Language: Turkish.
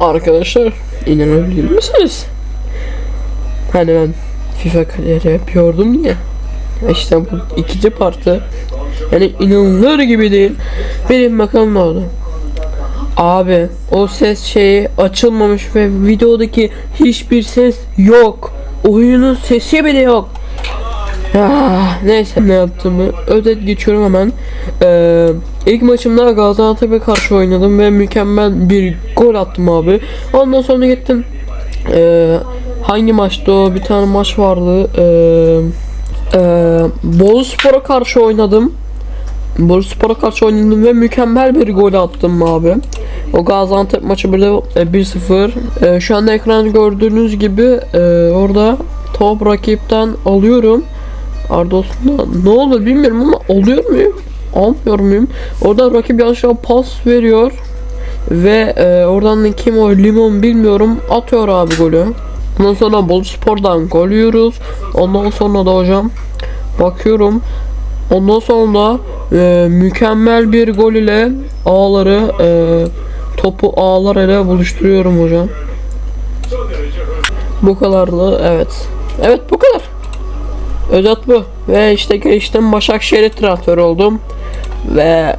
Arkadaşlar inanabilir misiniz? Hani ben FIFA kariyeri yapıyordum ya. İşte bu ikinci partı. Yani inanılır gibi değil. Benim ne oldu. Abi o ses şeyi açılmamış ve videodaki hiçbir ses yok. Oyunun sesi bile yok. Ah, neyse ne yaptığımı özet geçiyorum hemen. Ee, ilk maçımda Gaziantep'e karşı oynadım ve mükemmel bir gol attım abi. Ondan sonra gittim. Ee, hangi maçtı o? Bir tane maç vardı. Ee, ee, Boluspor'a karşı oynadım. Boluspor'a karşı oynadım ve mükemmel bir gol attım abi. O Gaziantep maçı böyle e, 1-0. E, şu anda ekranda gördüğünüz gibi e, orada top rakipten alıyorum. Ardos'unda ne olur bilmiyorum ama alıyor muyum? Almıyor muyum? Orada rakip yanlışlıkla pas veriyor. Ve e, oradan da kim o limon bilmiyorum atıyor abi golü. Ondan sonra Boluspor'dan gol yiyoruz. Ondan sonra da hocam bakıyorum. Ondan sonra e, mükemmel bir gol ile ağları e, topu ağlar ile buluşturuyorum hocam. Bu kadardı evet. Evet bu kadar. Özet bu. Ve işte geçtim Başakşehir'e transfer oldum. Ve